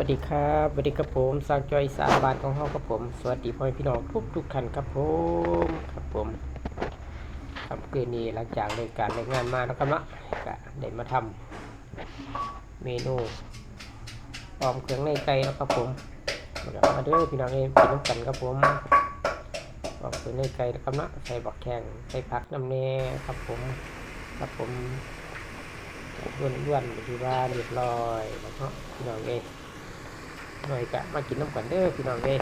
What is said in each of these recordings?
วัสดีครับสวัสดีครับผมสร้างจอยสามบาทของเฮาครับผม สวัสดีพ่อพี่น้องทุกทุกท่านครับผมครับผมครับคืนนี้หลังจากเลิกการเลิกงานมาแล้วครับเนาะก็ได้มาทำเมนูออมเครื่องในไก่แล้วครับผมมาเด้อมาเด้อพี่น้องเองกินน้ำกันครับผมออมเครื่องในไก่นะครับเนาะใส่บักแข้งใส่ผักน้ำแน่ครับผมครับผมล้วนๆที่ว่าเรียบร้อยแล้วเนาะพี่น้องเอง หน่อยกะมากินน้ำกันเด้อพี่น้องเด้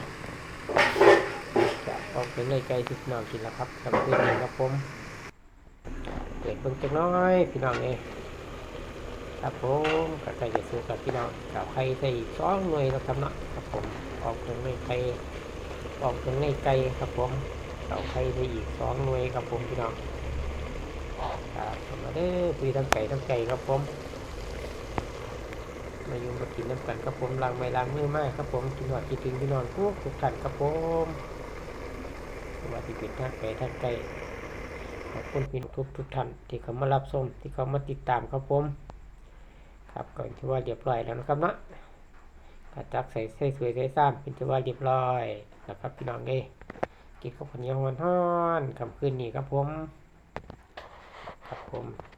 จะออกเป็นเลยไก่ที่พี่น้องกินแล้วครับสำหรับวันนี้ครับผมเปิดเบิ่งจักหน้อยพี่น้องเอ้ครับผมกระไก่จะสู้กับพี่น้องกับไข่ใส่อีกสองหน่วยแล้วครับเนาะครับผมออกเป็นเลยไก่ออกเป็นเลยไก่ครับผมเอาไข่ใส่อีกสองหน่วยครับผมพี่น้องครับเข้ามาเด้อคุยทั้งไก่ทั้งไก่ครับผม มาอยู่มากินน้ำกันครับผมล้างไม่ล้างมือมากครับผมกินหอดกินถึงพี่นอนทุกทุกท่านครับผมวัสดีปิดท่าไก่ท่าไก่ขอบคุณพี่ทุกทุกท่านที่เขามารับชมที่เขามาติดตามครับผม ครับก่อนที่ว่าเรียบร้อยแล้วนะครับเนาะกระจักใส่ใส่สวยใส่ซ้ำเป็นที่ว่าเรียบร้อยนะครับพี่น้องเอ้กินข้าวผัดเนียวฮ้อนๆคำคืนนี้ครับผม ครับผม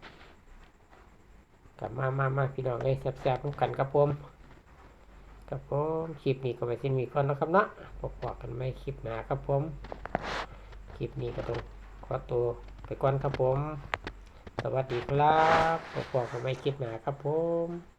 กลับมามามาพี่น้องเลยแซ่บๆร่วมกันครับผมครับผมคลิปนี้ก็ไปสิ้นมีก่อนนะครับเนาะพบกันไม่คลิปหนาครับผม คลิปนี้ก็ต้องขอตัวไปก่อนครับผม สวัสดีครับพบกันไม่คลิปหนาครับผม